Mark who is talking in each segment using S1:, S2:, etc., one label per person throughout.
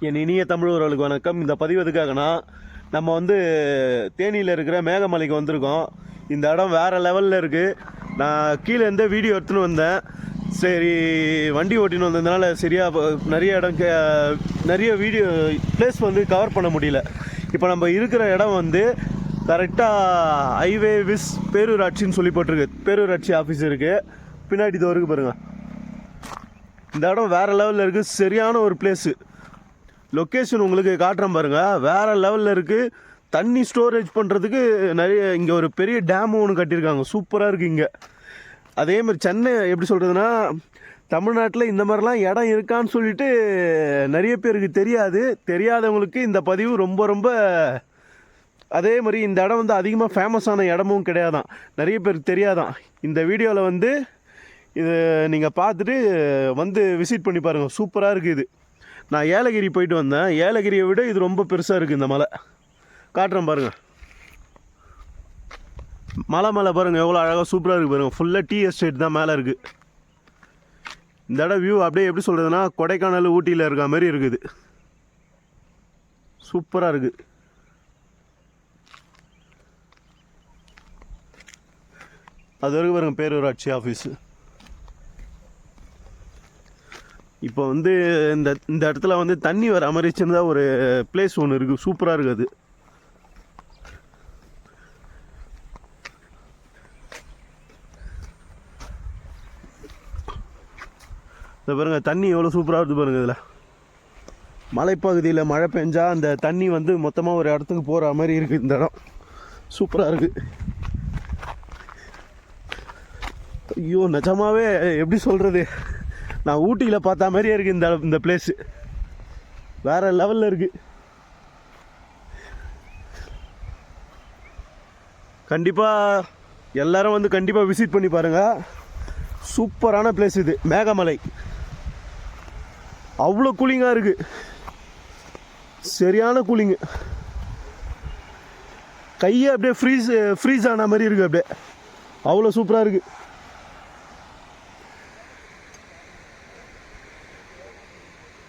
S1: என் இனிய தமிழர்களுக்கு வணக்கம். இந்த பதிவு எதுக்காகனா நம்ம வந்து தேனியில் இருக்கிற மேகமலைக்கு வந்திருக்கோம். இந்த இடம் வேறு லெவலில் இருக்குது நான் கீழேருந்தே வீடியோ எடுத்துன்னு வந்தேன். சரி வண்டி ஓட்டின்னு வந்ததுனால சரியாக நிறைய இடம் கே- நிறைய வீடியோ ப்ளேஸ் வந்து கவர் பண்ண முடியல. இப்போ நம்ம இருக்கிற இடம் வந்து கரெக்டாக ஹைவே விஸ் பேரூராட்சின்னு சொல்லி போட்டிருக்கு. பேரூராட்சி ஆஃபீஸ் இருக்குது பின்னாடி இது வரைக்கும் பாருங்கள் இந்த இடம் வேறு லெவலில் இருக்குது சரியான ஒரு பிளேஸு லொக்கேஷன் உங்களுக்கு காட்டுறேன் பாருங்கள் வேறு லெவலில் இருக்குது தண்ணி ஸ்டோரேஜ் பண்ணுறதுக்கு நிறைய இங்கே ஒரு பெரிய டேம் ஒன்று கட்டியிருக்காங்க. சூப்பராக இருக்குது இங்கே. அதே மாதிரி சென்னை எப்படி சொல்கிறதுனா தமிழ்நாட்டில் இந்த மாதிரிலாம் இடம் இருக்கான்னு சொல்லிட்டு நிறைய பேருக்கு தெரியாது. தெரியாதவங்களுக்கு இந்த பதிவு ரொம்ப ரொம்ப அதே மாதிரி இந்த இடம் வந்து அதிகமாக ஃபேமஸான இடமும் கிடையாதான். நிறைய பேருக்கு தெரியாதான். இந்த வீடியோவில் வந்து இது நீங்கள் பார்த்துட்டு வந்து விசிட் பண்ணி பாருங்கள் சூப்பராக இருக்குது இது. நான் ஏலகிரி போயிட்டு வந்தேன். ஏலகிரியை விட இது ரொம்ப பெருசாக இருக்குது இந்த மலை. காட்டுறேன் பாருங்கள் மலை மேலே பாருங்கள் எவ்வளோ அழகாக சூப்பராக இருக்குது பாருங்கள் ஃபுல்லாக டீ எஸ்டேட் தான் மேலே இருக்குது இந்த இடம் வியூ அப்படியே எப்படி சொல்கிறதுனா கொடைக்கானல் ஊட்டியில் இருக்க மாதிரி இருக்குது சூப்பராக இருக்குது அது வரைக்கும் பாருங்கள் பேரூராட்சி ஆஃபீஸு இப்போ வந்து இந்த இந்த இடத்துல வந்து தண்ணி வர மாதிரி சின்னதாக ஒரு பிளேஸ் ஒன்று இருக்குது சூப்பராக இருக்குது அது. இந்த பாருங்கள் தண்ணி எவ்வளோ சூப்பராக இருக்குது பாருங்கள் இதில். மலைப்பகுதியில் மழை பெஞ்சால் அந்த தண்ணி வந்து மொத்தமாக ஒரு இடத்துக்கு போகிற மாதிரி இருக்குது இந்த இடம். சூப்பராக இருக்குது ஐயோ நிஜமாவே எப்படி சொல்கிறது நான் ஊட்டியில் பார்த்த மாதிரியே இருக்குது இந்த இந்த பிளேஸு வேறு லெவலில் இருக்குது கண்டிப்பாக எல்லோரும் வந்து கண்டிப்பாக விசிட் பண்ணி பாருங்கள் சூப்பரான பிளேஸ் இது. மேகமலை. அவ்வளோ கூலிங்காக இருக்குது சரியான கூலிங்கு கையை அப்படியே ஃப்ரீஸ் ஃப்ரீஸ் ஆன மாதிரி இருக்குது அப்படியே. அவ்வளோ சூப்பராக இருக்குது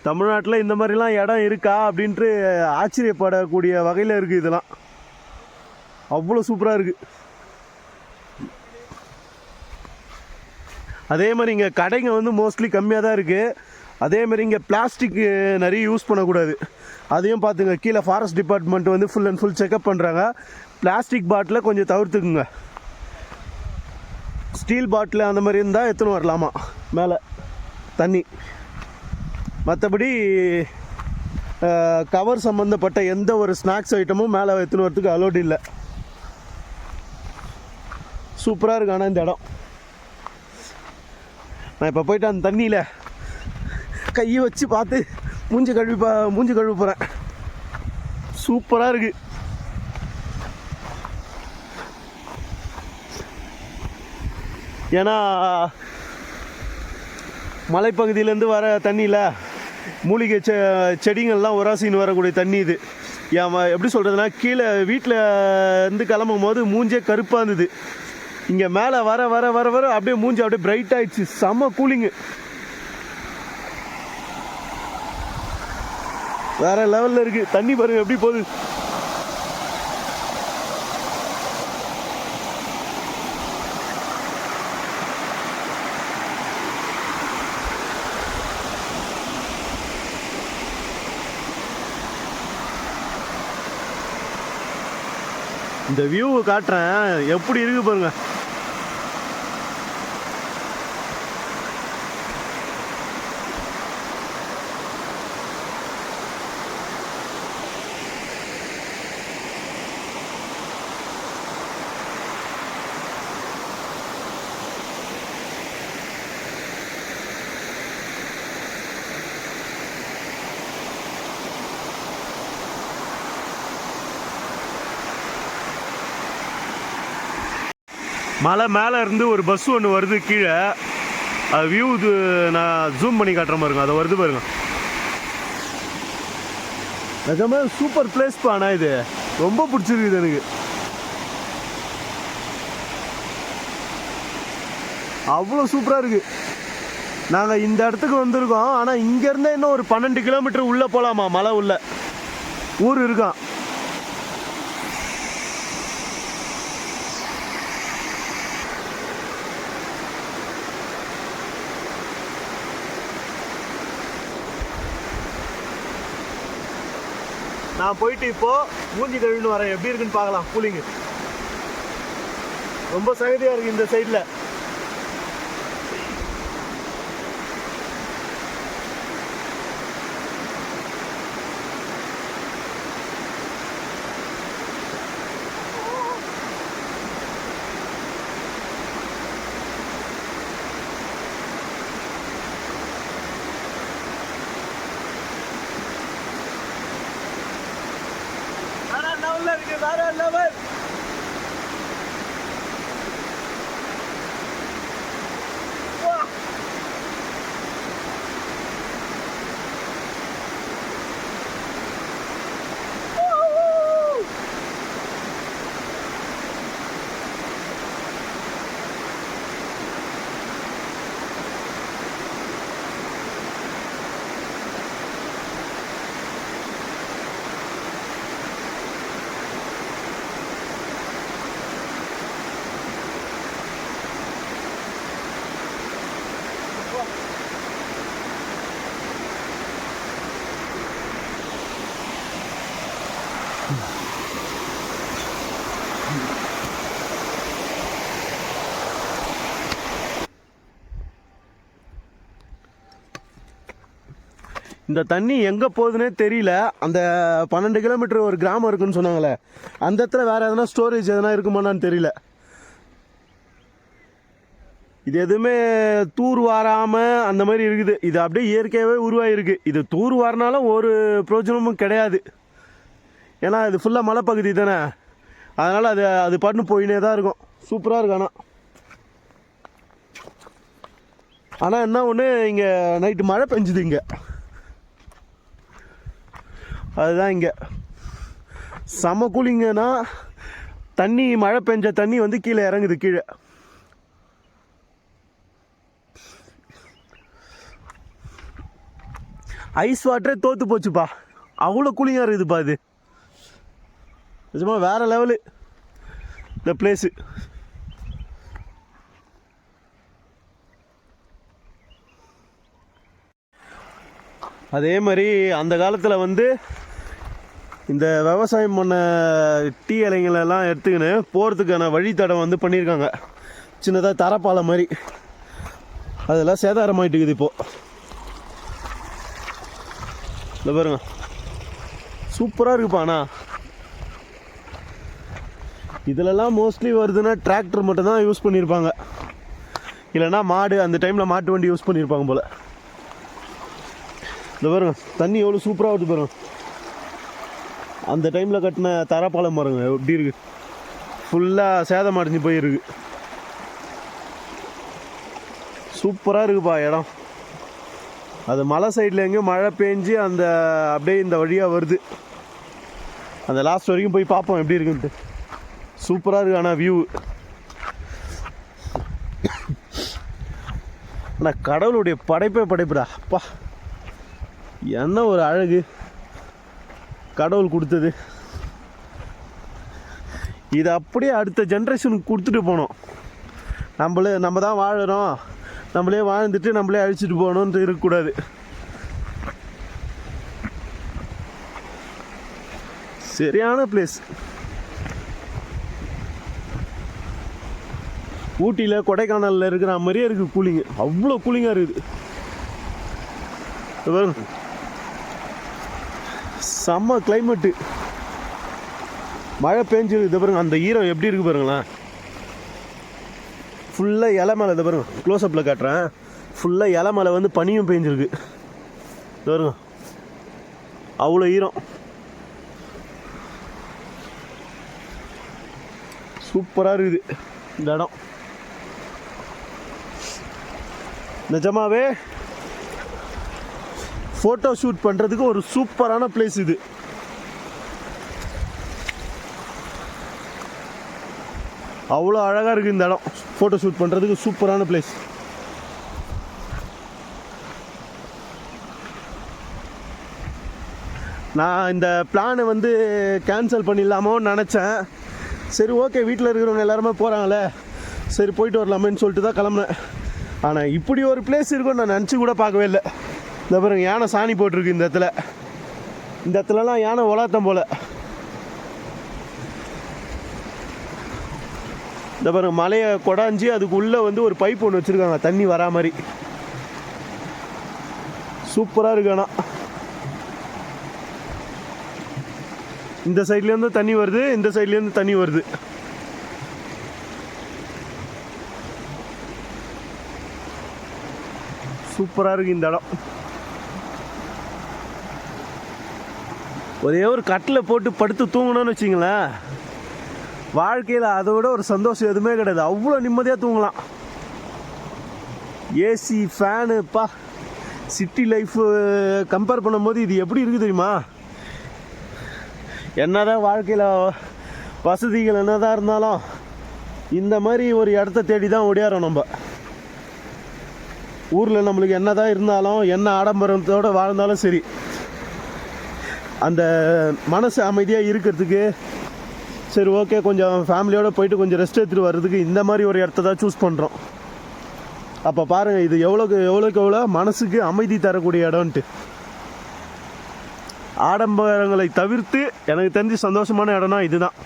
S1: தமிழ்நாட்டில் இந்த மாதிரிலாம் இடம் இருக்கா அப்படின்ட்டு ஆச்சரியப்படக்கூடிய வகையில் இருக்குது இதெல்லாம். அவ்வளோ சூப்பராக இருக்குது அதே மாதிரி இங்கே கடைங்க வந்து மோஸ்ட்லி கம்மியாக தான் இருக்குது அதே மாதிரி இங்கே பிளாஸ்டிக் நிறைய யூஸ் பண்ணக்கூடாது. அதையும் பார்த்துங்க கீழே ஃபாரஸ்ட் டிபார்ட்மெண்ட் வந்து ஃபுல் அண்ட் ஃபுல் செக்அப் பண்ணுறாங்க பிளாஸ்டிக் பாட்டிலை கொஞ்சம் தவிர்த்துக்குங்க. ஸ்டீல் பாட்டில் அந்த மாதிரி இருந்தால் எடுத்துன்னு வரலாமா? மேலே. தண்ணி. மற்றபடி கவர் சம்மந்தப்பட்ட எந்த ஒரு ஸ்நாக்ஸ் ஐட்டமும் மேலே எடுத்துன்னு வரத்துக்கு அலோட் இல்லை. சூப்பராக இருக்கு ஆனால் இந்த இடம். நான் இப்போ போயிட்டு அந்த தண்ணியில் கையை வச்சு பார்த்து மூஞ்சி கழுவி பா மூஞ்சி கழுவி போகிறேன் சூப்பராக இருக்குது ஏன்னா மலைப்பகுதியிலேருந்து வர தண்ணியில் மூலிகை செ செடிங்கள்லாம் உராசின்னு வரக்கூடிய தண்ணி இது. ஏன் எப்படி சொல்கிறதுனா கீழே வீட்டில் இருந்து கிளம்பும் போது மூஞ்சே கருப்பாக இருந்தது. இங்கே மேலே வர வர வர வர அப்படியே மூஞ்சி அப்படியே பிரைட் ஆயிடுச்சு. செம்ம கூலிங்கு வேற லெவலில் இருக்குது தண்ணி பாருங்க எப்படி போகுது. இந்த வியூவை காட்டுறேன். எப்படி இருக்கு பாருங்க. மலை மேலே இருந்து ஒரு பஸ் ஒன்று வருது கீழே. அது வியூ இது நான் ஜூம் பண்ணி காட்டுற பாருங்க அதை வருது பாருங்க. நிஜமே சூப்பர் பிளேஸ் பாண்ணா இது. ரொம்ப பிடிச்சிருக்குது எனக்கு. அவ்வளோ சூப்பராக இருக்குது நாங்கள் இந்த இடத்துக்கு வந்திருக்கோம். ஆனால் இங்கேருந்தே இன்னும் ஒரு பன்னெண்டு கிலோமீட்டர் உள்ளே போகலாமா மலை உள்ள. ஊர் இருக்கான். நான் போயிட்டு இப்போ மூஞ்சி கழுவின்னு வரேன். எப்படி இருக்குன்னு பார்க்கலாம். கூலிங்கு ரொம்ப சகதியாக இருக்கு இந்த சைடில் வேற லெவலில் இருக்கு வேற லெவல் இந்த தண்ணி எங்கே போகுதுன்னே தெரியல. அந்த பன்னெண்டு கிலோமீட்டர் ஒரு கிராமம் இருக்குன்னு சொன்னாங்களே. அந்த இடத்துல வேறு எதனா ஸ்டோரேஜ் எதனா இருக்குமான்னு தெரியல. இது எதுவுமே தூர் வாராமல் அந்த மாதிரி இருக்குது. இது அப்படியே இயற்கையாகவே உருவாகிருக்கு இது தூர் வாரினாலும் ஒரு பிரயோஜனமும் கிடையாது. ஏன்னா இது ஃபுல்லாக மலைப்பகுதி தானே. அதனால் அது அது பண்ணு போயினே தான் இருக்கும். சூப்பராக இருக்கும் ஆனால் ஆனால் என்ன ஒன்று இங்கே நைட்டு மழை பெஞ்சுது இங்கே. அதுதான் இங்கே. செம கூலிங்கன்னா தண்ணி மழை பெஞ்ச தண்ணி வந்து கீழே இறங்குது கீழே. ஐஸ் வாட்டரே தோத்து போச்சுப்பா. அவ்வளோ கூலிங்காக இருக்குதுப்பா இது நிஜமா வேற லெவலு. இந்த பிளேஸு அதே மாதிரி அந்த காலத்தில் வந்து இந்த விவசாயம் பண்ண டீ இலைங்களெல்லாம் எடுத்துக்கின்னு போகிறதுக்கான வழித்தடம் வந்து பண்ணியிருக்காங்க. சின்னதாக தரப்பாலம் மாதிரி. அதெல்லாம் சேதாரமாயிட்டு இருக்குது இப்போது இந்த பாருங்க. சூப்பராக இருக்குப்பாண்ணா இதிலலாம் மோஸ்ட்லி வருதுன்னா டிராக்டர் மட்டும்தான் யூஸ் பண்ணியிருப்பாங்க. இல்லைன்னா மாடு அந்த டைமில் மாட்டு வண்டி யூஸ் பண்ணியிருப்பாங்க போல். இந்த பாருங்க தண்ணி எவ்வளோ சூப்பராக வருது பாருங்க. அந்த டைமில் கட்டின தரப்பாலம் பாருங்க எப்படி இருக்கு. ஃபுல்லாக சேதம் அடைஞ்சு போயிருக்கு. சூப்பராக இருக்குப்பா இடம். அது மலை சைடில் எங்கேயும் மழை பெஞ்சு அந்த அப்படியே இந்த வழியாக வருது. அந்த லாஸ்ட் வரைக்கும் போய் பார்ப்போம் எப்படி இருக்குன்ட்டு. சூப்பராக இருக்கு ஆனால் வியூ ஆனால் கடவுளுடைய படைப்பே படைப்புடா. அப்பா. என்ன ஒரு அழகு. கடவுள் கொடுத்தது. இதை அப்படியே அடுத்த ஜென்ரேஷனுக்கு கொடுத்துட்டு போனோம். நம்மளே நம்ம தான் வாழுறோம். நம்மளே வாழ்ந்துட்டு நம்மளே அழிச்சிட்டு போகணுன்ட்டு இருக்கக்கூடாது. சரியான பிளேஸ் ஊட்டியில் கொடைக்கானலில் இருக்கிற மாதிரியே இருக்குது கூலிங்கு. அவ்வளோ கூலிங்காக இருக்குது. செம்ம கிளைமேட்டு மழை பெஞ்சிருக்கு இதை பாருங்க அந்த ஈரம் எப்படி இருக்கு பாருங்களேன். ஃபுல்லாக இலை மேலே இதை பாருங்க க்ளோஸ்அப்பில் காட்டுறேன். ஃபுல்லாக இலை மேலே வந்து பனியும் பெஞ்சிருக்கு. இது பாருங்க அவ்வளோ ஈரம். சூப்பராக இருக்குது இந்த இடம். நிஜமாவே ஃபோட்டோ ஷூட் பண்ணுறதுக்கு ஒரு சூப்பரான பிளேஸ் இது. அவ்வளோ அழகாக இருக்குது இந்த இடம். ஃபோட்டோ ஷூட் பண்ணுறதுக்கு சூப்பரான பிளேஸ் நான் இந்த பிளானை வந்து கேன்சல் பண்ணிடலாமோன்னு நினச்சேன். சரி ஓகே வீட்டில் இருக்கிறவங்க எல்லாருமே போகிறாங்களே சரி போயிட்டு வரலாமேன்னு சொல்லிட்டு தான் கிளம்புனேன். ஆனால் இப்படி ஒரு பிளேஸ் இருக்கும்னு நான் நினச்சி கூட பார்க்கவே இல்லை. இந்த பாருங்க யானை சாணி போட்டிருக்கு இந்த இடத்துல. இந்த இடத்துலலாம் யானை உலாத்தம் போல. இந்த பாருங்க மலையை கொடாஞ்சி அதுக்குள்ளே வந்து ஒரு பைப் ஒன்று வச்சுருக்காங்க. தண்ணி வரா மாதிரி. சூப்பராக இருக்கு ஆனால் இந்த சைட்லேருந்து தண்ணி வருது இந்த சைட்லேருந்து தண்ணி வருது. சூப்பராக இருக்கு இந்த இடம். ஒரே ஒரு கட்டில் போட்டு படுத்து தூங்கணும்னு வச்சிங்களேன். வாழ்க்கையில் அதை விட ஒரு சந்தோஷம் எதுவுமே கிடையாது. அவ்வளோ நிம்மதியாக தூங்கலாம். ஏசி ஃபேனு பா. சிட்டி லைஃப்பு கம்பேர் பண்ணும்போது இது எப்படி இருக்குது தெரியுமா? என்னதான் வாழ்க்கையில் வசதிகள் என்னதான் இருந்தாலும் இந்த மாதிரி ஒரு இடத்த தேடி தான் ஓடியாரோம் நம்ம. ஊரில் நம்மளுக்கு என்னதான் இருந்தாலும் என்ன ஆடம்பரத்தோடு வாழ்ந்தாலும் சரி. அந்த மனசு அமைதியாக இருக்கிறதுக்கு சரி ஓகே கொஞ்சம் ஃபேமிலியோடு போயிட்டு கொஞ்சம் ரெஸ்ட் எடுத்துகிட்டு வர்றதுக்கு இந்த மாதிரி ஒரு இடத்த தான் சூஸ் பண்ணுறோம் அப்போ பாருங்கள் இது எவ்வளோக்கு எவ்வளோக்கு எவ்வளோ மனசுக்கு அமைதி தரக்கூடிய இடம்ன்ட்டு. ஆடம்பரங்களை தவிர்த்து எனக்கு தெரிஞ்சு சந்தோஷமான இடம்னா இதுதான்.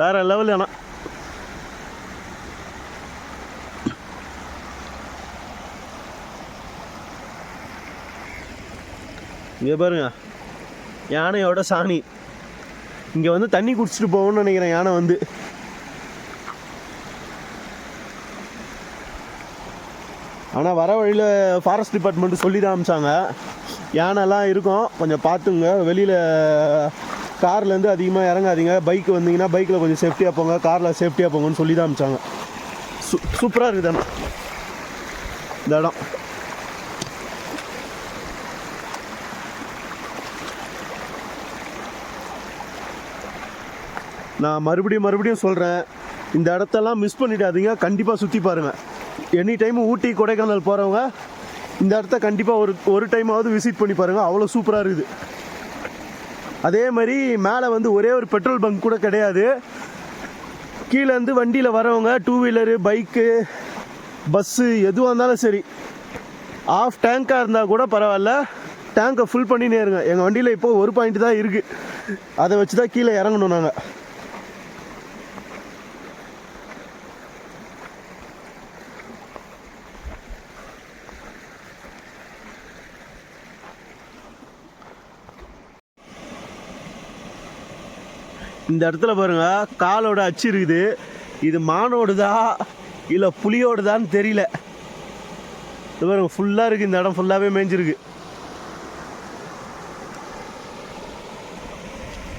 S1: வேறு லெவல் ஆனால் இங்கே பாருங்க. யானையோட சாணி. இங்கே வந்து தண்ணி குடிச்சிட்டு போகணும்னு நினைக்கிறேன் யானை வந்து. ஆனால் வர வழியில் ஃபாரஸ்ட் டிபார்ட்மெண்ட்டு சொல்லி தான் அமிச்சாங்க யானைலாம் இருக்கும். கொஞ்சம் பார்த்துங்க. வெளியில் கார்லேருந்து அதிகமாக இறங்காதீங்க. பைக் வந்தீங்கன்னா பைக்கில் கொஞ்சம் சேஃப்டியாக போங்க. காரில் சேஃப்டியாக போங்கன்னு சொல்லி தான் அமிச்சாங்க சூ சூப்பராக இருக்குது இந்த இடம். நான் மறுபடியும் மறுபடியும் சொல்கிறேன் இந்த இடத்தெல்லாம் மிஸ் பண்ணிடாதீங்க. கண்டிப்பாக சுற்றி பாருங்கள் எனி டைம் ஊட்டி கொடைக்கானல் போகிறவங்க இந்த இடத்த கண்டிப்பாக ஒரு ஒரு டைமாவது விசிட் பண்ணி பாருங்கள் அவ்வளோ சூப்பராக இருக்குது. அதே மாதிரி மேலே வந்து ஒரே ஒரு பெட்ரோல் பங்க் கூட கிடையாது. கீழேருந்து வண்டியில் வரவங்க டூ வீலரு பைக்கு பஸ்ஸு எதுவாக இருந்தாலும் சரி. ஆஃப் டேங்காக இருந்தால் கூட பரவாயில்ல. டேங்கை ஃபுல் பண்ணினே இருங்க. எங்கள் வண்டியில் இப்போது ஒரு பாயிண்ட் தான் இருக்குது அதை வச்சு தான் கீழே இறங்கணும் நாங்கள் இந்த இடத்துல பாருங்க காலோட அச்சு இருக்குது. இது மானோடுதா இல்லை புலியோடுதான்னு தெரியல. இது பாருங்க ஃபுல்லாக இருக்குது இந்த இடம் ஃபுல்லாகவே மேய்ஞ்சிருக்கு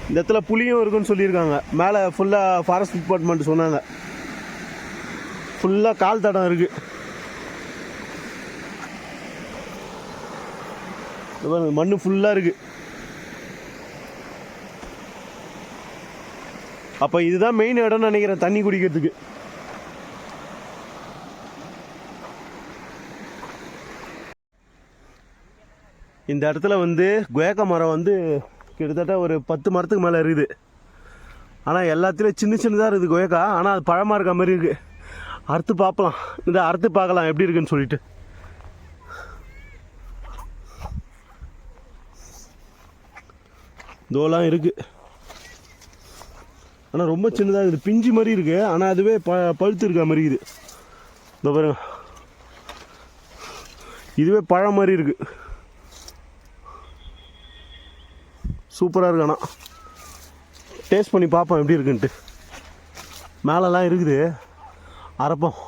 S1: இந்த இடத்துல புலியும் இருக்குன்னு சொல்லியிருக்காங்க. மேலே ஃபுல்லாக ஃபாரஸ்ட் டிபார்ட்மெண்ட் சொன்னாங்க. ஃபுல்லாக கால் தடம் இருக்குது இது மண் ஃபுல்லாக இருக்குது அப்போ இதுதான் மெயின் இடம்னு நினைக்கிறேன் தண்ணி குடிக்கிறதுக்கு. இந்த இடத்துல வந்து குயக்க மரம் வந்து கிட்டத்தட்ட ஒரு பத்து மரத்துக்கு மேலே இருக்குது. ஆனால் எல்லாத்துலேயும் சின்ன சின்னதாக இருக்குது குயக்கா. ஆனால் அது பழமாக இருக்க மாதிரி இருக்குது அறுத்து பார்க்கலாம் இந்த அறுத்து பார்க்கலாம் எப்படி இருக்குன்னு சொல்லிட்டு. இதோலாம் இருக்குது ஆனால் ரொம்ப சின்னதாக இருக்குது. பிஞ்சு மாதிரி இருக்குது ஆனால் அதுவே ப பழுத்து இருக்க மாதிரி இருக்குது. இந்த பாருங்க. இதுவே பழம் மாதிரி இருக்குது சூப்பராக இருக்கு ஆனால் டேஸ்ட் பண்ணி பார்ப்போம் எப்படி இருக்குன்ட்டு. மேலெல்லாம் இருக்குது. அரைப்போம்.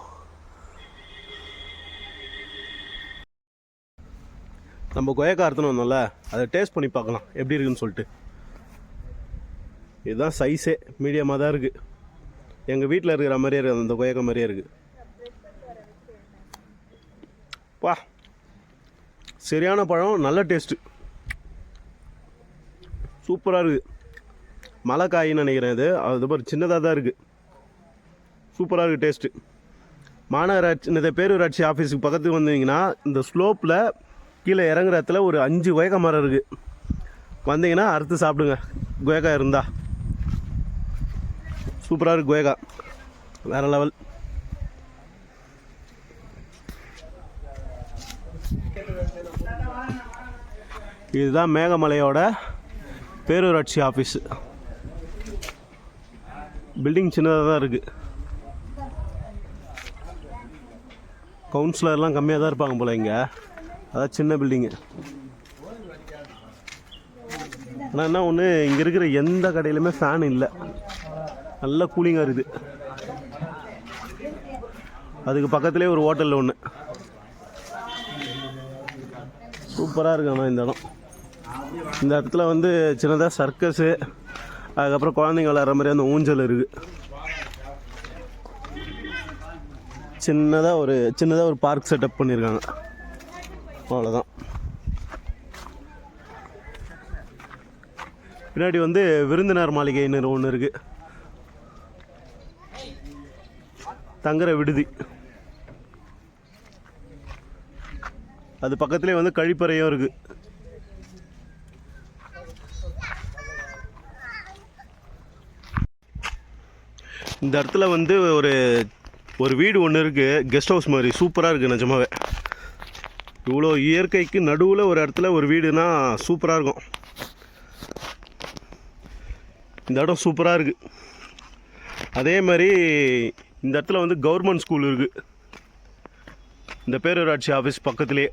S1: நம்ம கொயக்கா அறுத்துன்னு வந்தோம்ல அதை டேஸ்ட் பண்ணி பார்க்கலாம். எப்படி இருக்குன்னு சொல்லிட்டு. இதுதான் சைஸே மீடியமாக தான் இருக்குது எங்கள் வீட்டில் இருக்கிற மாதிரியே இருக்குது அந்த கொயக்க மாதிரியே இருக்குது வா சரியான பழம் நல்ல டேஸ்ட்டு சூப்பராக இருக்குது மழை காயின்னு நினைக்கிறேன் இது. அது சின்னதாக தான் இருக்குது சூப்பராக இருக்குது டேஸ்ட்டு மாநகராட்சி இந்த பேரூராட்சி ஆஃபீஸுக்கு பக்கத்துக்கு வந்தீங்கன்னா இந்த ஸ்லோப்பில் கீழே இறங்குற இடத்துல ஒரு அஞ்சு கொயக்க மரம் இருக்குது வந்தீங்கன்னா அறுத்து சாப்பிடுங்க. கொயக்கா இருந்தால் சூப்பராக இருக்குது கோயகா வேறு லெவல் இதுதான் மேகமலையோட பேரூராட்சி ஆஃபீஸ் பில்டிங் சின்னதாக தான் இருக்குது கவுன்சிலர்லாம் கம்மியாக தான் இருப்பாங்க போல் இங்கே. அதான் சின்ன பில்டிங்கு ஆனால் என்ன ஒன்று இங்கே இருக்கிற எந்த கடையிலுமே ஃபேன் இல்லை. நல்ல கூலிங்காக இருக்குது. அதுக்கு பக்கத்துலேயே ஒரு ஹோட்டலில் ஒன்று சூப்பராக இருக்கு ஆனால் இந்த இடம். இந்த இடத்துல வந்து சின்னதாக சர்க்கஸு அதுக்கப்புறம் குழந்தைங்க விளையாடுற மாதிரி அந்த ஊஞ்சல் இருக்குது சின்னதாக ஒரு சின்னதாக ஒரு பார்க் செட்டப் பண்ணியிருக்காங்க அவ்வளோதான் பின்னாடி வந்து விருந்தினர் மாளிகைன்னு ஒன்று இருக்குது தங்குற விடுதி. அது பக்கத்துலேயே வந்து கழிப்பறையும் இருக்குது இந்த இடத்துல வந்து ஒரு ஒரு வீடு ஒன்று இருக்குது கெஸ்ட் ஹவுஸ் மாதிரி சூப்பராக இருக்குது நிஜமாவே. இவ்வளோ இயற்கைக்கு நடுவில் ஒரு இடத்துல ஒரு வீடுனா சூப்பராக இருக்கும். இந்த இடம் சூப்பராக இருக்குது அதே மாதிரி இந்த இடத்துல வந்து கவர்மெண்ட் ஸ்கூல் இருக்குது இந்த பேரூராட்சி ஆஃபீஸ் பக்கத்துலேயே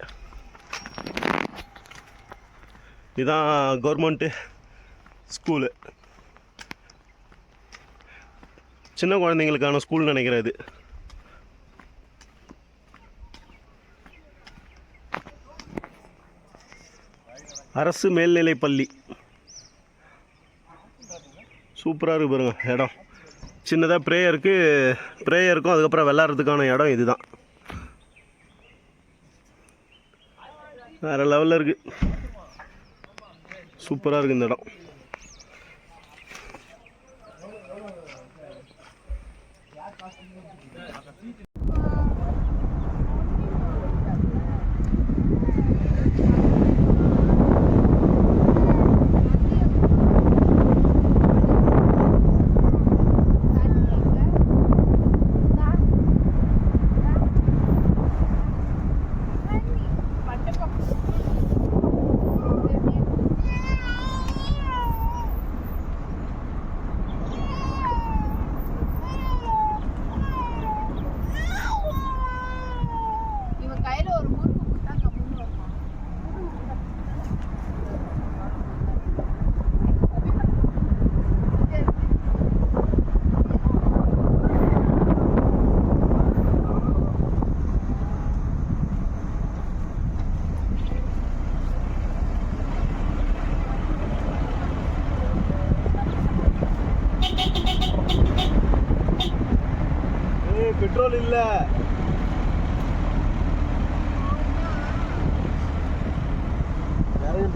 S1: இதுதான் கவர்மெண்ட்டு ஸ்கூலு சின்ன குழந்தைங்களுக்கான ஸ்கூல் நினைக்கிறேன் இது. அரசு மேல்நிலை பள்ளி. சூப்பராக இருக்கு பாருங்க இடம். சின்னதாக ப்ரேயருக்கு ப்ரேயருக்கும் அதுக்கப்புறம் விளாட்றதுக்கான இடம் இதுதான். வேறு லெவலில் இருக்குது சூப்பராக இருக்குது இந்த இடம்.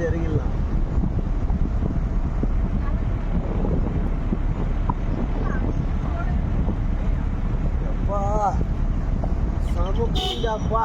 S1: வந்து இறங்கிடலாம். எப்பா? சம புரிஞ்சாப்பா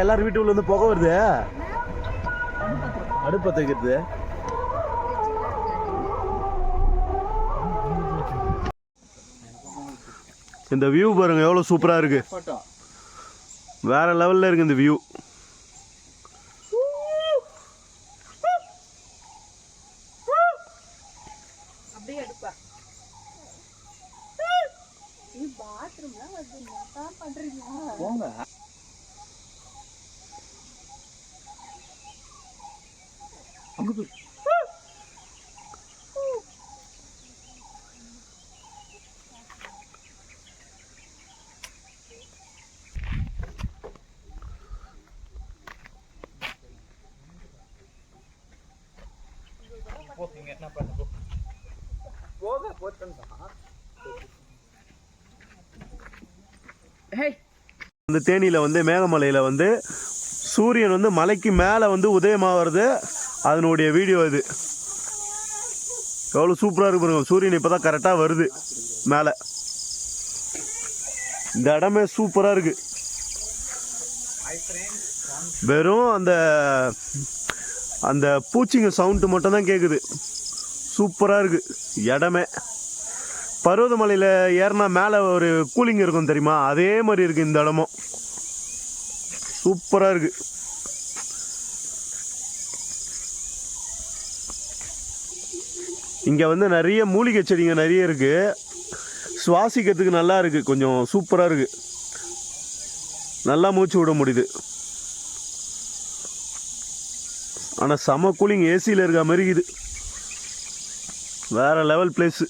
S1: எல்லாரும் வீட்டு உள்ள இருந்து புகை வருது? அடுப்பை தைக்கிறது இந்த வியூ பாருங்க எவ்வளோ சூப்பராக இருக்கு. வேற லெவலில் இருக்கு இந்த வியூ
S2: அப்படியே எடுப்பா பாத்ரூம்லாம் வந்து என்னதான் பண்றீங்க
S3: போங்க அங்க போய் போங்க என்ன பண்ண போக போட்டேன்
S1: இந்த தேனியில் வந்து மேகமலையில் வந்து சூரியன் வந்து மலைக்கு மேலே வந்து உதயமாகிறது அதனுடைய வீடியோ இது. எவ்வளோ சூப்பராக இருக்கு பாருங்க. சூரியன் இப்போ தான் கரெக்டாக வருது மேலே. இந்த இடமே சூப்பராக இருக்கு. வெறும் அந்த அந்த பூச்சிங்க சவுண்டு மட்டும் தான் கேட்குது சூப்பராக இருக்கு. இடமே. பருவதமலையில் ஏறினா மேலே ஒரு கூலிங் இருக்கும் தெரியுமா? அதே மாதிரி இருக்குது இந்த இடமும். சூப்பராக இருக்குது இங்கே வந்து நிறைய மூலிகை செடிங்க நிறைய இருக்குது சுவாசிக்கிறதுக்கு நல்லா இருக்குது கொஞ்சம் சூப்பராக இருக்குது நல்லா மூச்சு விட முடியுது. ஆனால் செம கூலிங் ஏசியில் இருக்க மாதிரி இருக்குது. வேறு லெவல் பிளேஸு